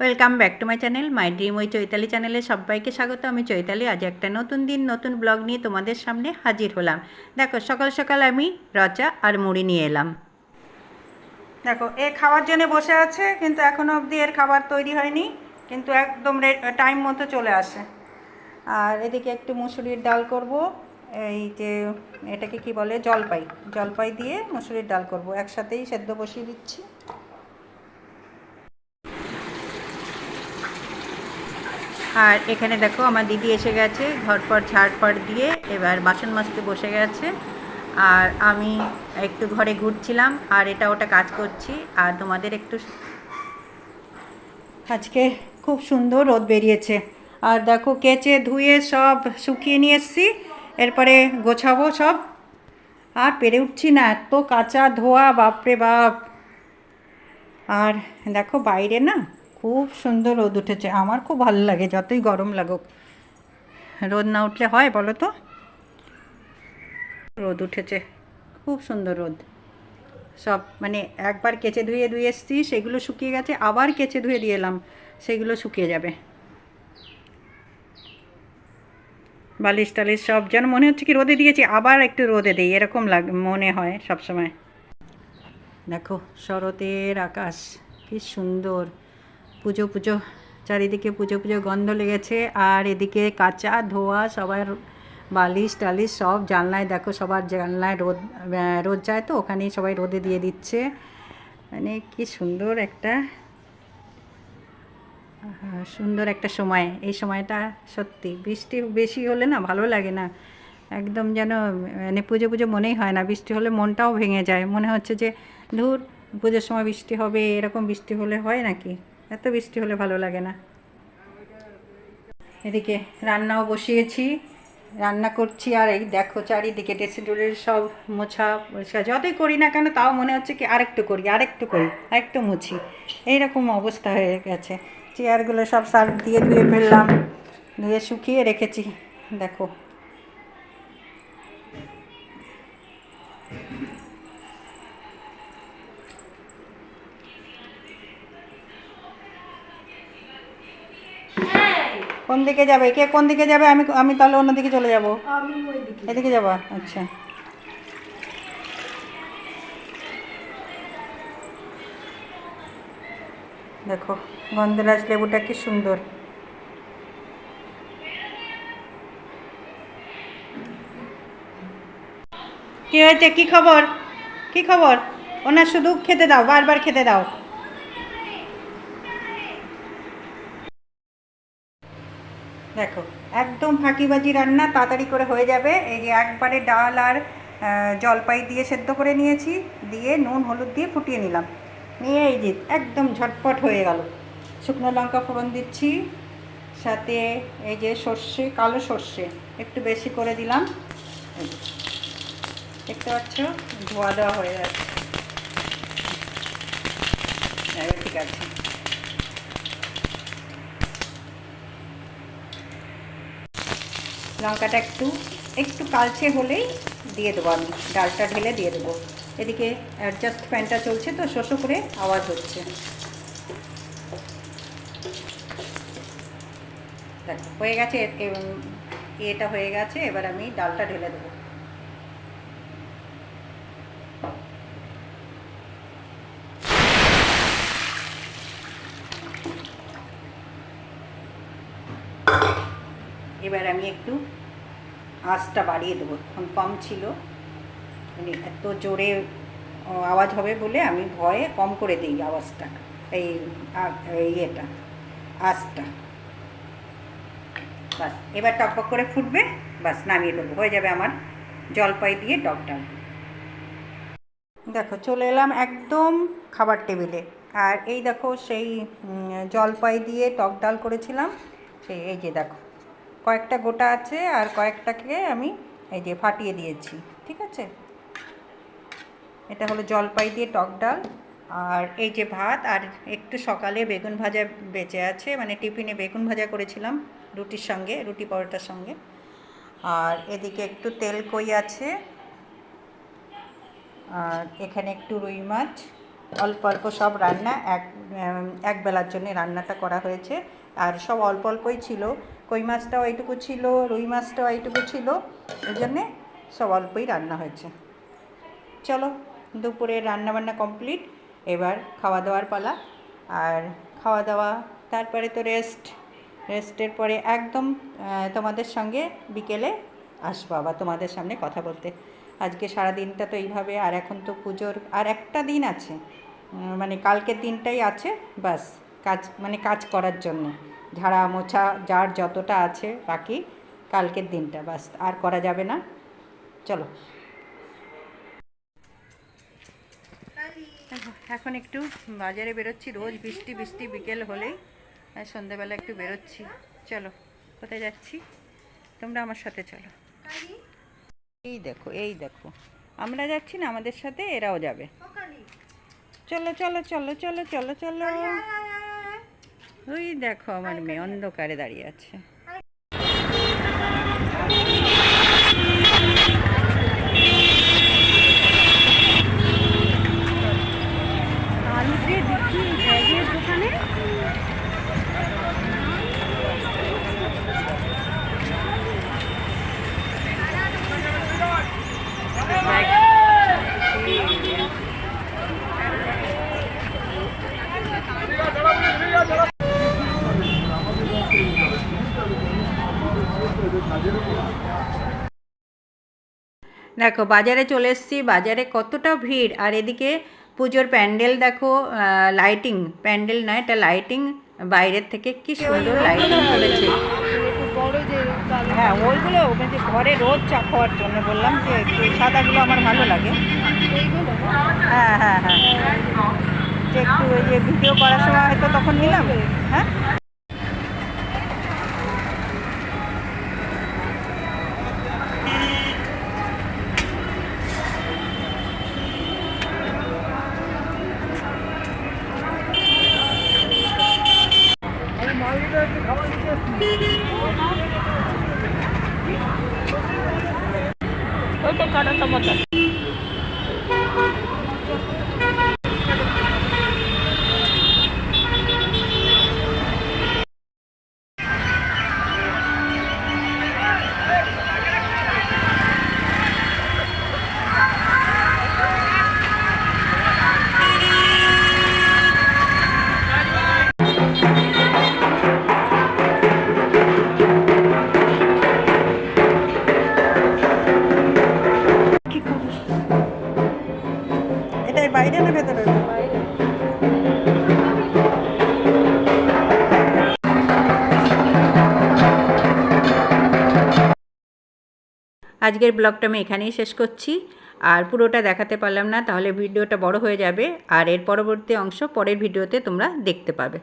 Welcome back to my channel my dream ওই চৈতালি চ্যানেলে সবাইকে স্বাগত। আমি চৈতালি, আজ একটা নতুন দিন, নতুন ব্লগ নিয়ে তোমাদের সামনে হাজির হলাম। দেখো, সকাল সকাল আমি রচা আর মুড়ি নিয়ে এলাম। দেখো, এ খাওয়ার জন্য বসে আছে, কিন্তু এখনও অবধি এর খাবার তৈরি হয়নি, কিন্তু একদম টাইম মতো চলে আসে। আর এদিকে একটু মুসুরির ডাল করব, এই যে এটাকে কি বলে? জলপাই। জলপাই দিয়ে মুসুরির ডাল করব। একসাথেই সেদ্ধ বসিয়ে দিচ্ছি। আর এখানে দেখো আমার দিদি এসে গেছে ঘরপর ঝাড়পাড় দিয়ে এবার বাসন মাজতে বসে গেছে। আর আমি একটু ঘরে ঘুরছিলাম, আর এটা ওটা কাজ করছি। আর তোমাদের একটু আজকে খুব সুন্দর রোদ বেরিয়েছে। আর দেখো কেচে, ধুয়ে সব শুকিয়ে নিয়ে এসছি। এরপরে গোছাবো সব। আর পেরে উঠছি না, এত কাঁচা ধোয়া, বাপরে বাপ। আর দেখো বাইরে না খুব সুন্দর রোদ উঠেছে। আমার খুব ভালো লাগে, যতই গরম লাগুক। রোদ না উঠলে হয় বলো তো? রোদ উঠেছে, খুব সুন্দর রোদ। সব মানে একবার কেচে ধুয়ে ধুয়ে এসছি, সেগুলো শুকিয়ে গেছে, আবার কেচে ধুয়ে দিয়ে এলাম, সেগুলো শুকিয়ে যাবে। বালিশ টালিশ সব যেন মনে হচ্ছে কি রোদে দিয়েছি, আবার একটু রোদে দিই, এরকম লাগ, মনে হয় সবসময়। দেখো, শরতের আকাশ, কি সুন্দর। পুজো পুজো, চারিদিকে পুজো পুজো, গন্ধ লেগেছে। আর এদিকে কাঁচা ধোয়া, সবার বালিশ টালিশ সব জানলায়, দেখো সবার জানলায় রোদ রোদ যায় তো, ওখানেই সবাই রোদে দিয়ে দিচ্ছে। মানে কি সুন্দর একটা সুন্দর একটা সময়। এই সময়টা সত্যি, বৃষ্টি বেশি হলে না ভালো লাগে না। একদম যেন মানে পুজো পুজো মনেই হয় না। বৃষ্টি হলে মনটাও ভেঙে যায়। মনে হচ্ছে যে, ধুর, পুজোর সময় বৃষ্টি হবে, এরকম বৃষ্টি হলে হয় নাকি? এত বৃষ্টি হলে ভালো লাগে না। এদিকে রান্নাও বসিয়েছি, রান্না করছি, আর এই দেখো চারিদিকে ড্রেসিং টেবিলের সব মোছা পরিষ্কার যতই করি না কেন তাও মনে হচ্ছে কি আরেকটু করি আরেকটু করি, আরেকটু মুছি। এইরকম অবস্থা হয়ে গেছে। চেয়ারগুলো সব সার্ফ দিয়ে ধুয়ে ফেললাম, ধুয়ে শুকিয়ে রেখেছি। দেখো কোন দিকে যাবে? কে কোন দিকে যাবে? আমি আমি তাহলে অন্যদিকে চলে যাব। এদিকে যাবা? আচ্ছা। দেখো গন্ধরাজ লেবুটা কি সুন্দর। কি হয়েছে? কি খবর? কি খবর? ওনার শুধু খেতে দাও বারবার খেতে দাও। দেখো, একদম ফাঁকিবাজি রান্না তাড়াতাড়ি করে হয়ে যাবে। এই যে একবারে ডাল আর জলপাই দিয়ে সেদ্ধ করে নিয়েছি, দিয়ে নুন, হলুদ দিয়ে ফুটিয়ে নিলাম। নিয়ে এই যে একদম ঝটপট হয়ে গেল। শুকনো লঙ্কা ফোড়ন দিচ্ছি, সাথে এই যে সর্ষে, কালো সর্ষে একটু বেশি করে দিলাম। দেখতে পাচ্ছ? ধোয়া দেওয়া হয়ে যাচ্ছে এবার ঠিক আছে। লঙ্কাটা একটু একটু কালচে হলেই দিয়ে দেবো আমি। ডালটা ঢেলে দিয়ে দেবো। এদিকে অ্যাডজাস্ট ফ্যানটা চলছে তো, শোষো করে আওয়াজ হচ্ছে। দেখো, হয়ে গেছে এটা হয়ে গেছে, এবার আমি ডালটা ঢেলে দেবো। এবার আমি একটু আঁচটা বাড়িয়ে দেবো। এখন কম ছিল। মানে এত জোরে আওয়াজ হবে বলে আমি ভয়ে কম করে দিই আওয়াজটা, এই ইয়েটা, আঁচটা। বাস, এবার টকবক করে ফুটবে, বাস নামিয়ে দেবো। হয়ে যাবে আমার জলপাই দিয়ে টক ডাল। দেখো, চলে এলাম একদম খাবার টেবিলে। আর এই দেখো, সেই জলপাই দিয়ে টক ডাল করেছিলাম। সেই, এই যে দেখো কয়েকটা গোটা আছে আর কয়েকটাকে আমি এই যে ফাটিয়ে দিয়েছি, ঠিক আছে? এটা হলো জলপাই দিয়ে টক ডাল আর এই যে ভাত আর একটু সকালে বেগুন ভাজা বেঁচে আছে মানে টিফিনে বেগুন ভাজা করেছিলাম রুটির সঙ্গে, রুটি পরোটার সঙ্গে। আর এদিকে একটু তেল কই আছে আর এখানে একটু রুই মাছ, অল্প অল্প সব রান্না, এক এক বেলার জন্য রান্নাটা করা হয়েছে। আর সব অল্প অল্পই ছিল কই মাছটাও এইটুকু ছিল, রুই মাছটাও এইটুকু ছিল ওই জন্যে সব অল্পই রান্না হয়েছে। চলো, দুপুরে রান্নাবান্না কমপ্লিট, এবার খাওয়া দাওয়ার পালা। আর খাওয়া দাওয়া তারপরে তো রেস্ট, রেস্টের পরে একদম তোমাদের সঙ্গে বিকেলে আসব আবার তোমাদের সামনে কথা বলতে। আজকে সারা দিনটা তো এইভাবে, আর এখন তো পুজোর, আর একটা দিন আছে মানে কালকের দিনটাই আছে, বাস, কাজ মানে কাজ করার জন্য। ঝাড়া মোছা যার যতটা আছে বাকি, কালকের দিনটা বাস, আর করা যাবে না। চলো। এখন একটু বাজারে বেরোচ্ছি, রোজ বৃষ্টি বৃষ্টি বিকেল হলেই সন্ধ্যেবেলা একটু বেরোচ্ছি। চলো, কোথায় যাচ্ছি? তোমরা আমার সাথে চলো। এই দেখো এই দেখো। আমরা যাচ্ছি না আমাদের সাথে, এরাও যাবে। চলো চলো চলো চলো চলো চলো। ওই দেখো আমার মেয়ে অন্ধকারে দাঁড়িয়ে আছে। দেখো বাজারে চলে এসেছি বাজারে কতটা ভিড়। আর এদিকে পুজোর প্যান্ডেল দেখো লাইটিং প্যান্ডেল নয় এটা লাইটিং বাইরের থেকে কি সুন্দর লাইটিং করেছে হ্যাঁ ওইগুলো যে ঘরে রোজ চা খাওয়ার জন্য বললাম যে সাদাগুলো আমার ভালো লাগে। হ্যাঁ হ্যাঁ হ্যাঁ। যে একটু ওই যে ভিডিও করার সময় হয়তো তখন নিলাম। হ্যাঁ? ওই তো কাটা টমাটো আজকের ব্লগটা আমি এখানেই শেষ করছি। আর পুরোটা দেখাতে পারলাম না, তাহলে ভিডিওটা বড় হয়ে যাবে। আর এর পরবর্তী অংশ পরের ভিডিওতে তোমরা দেখতে পাবে।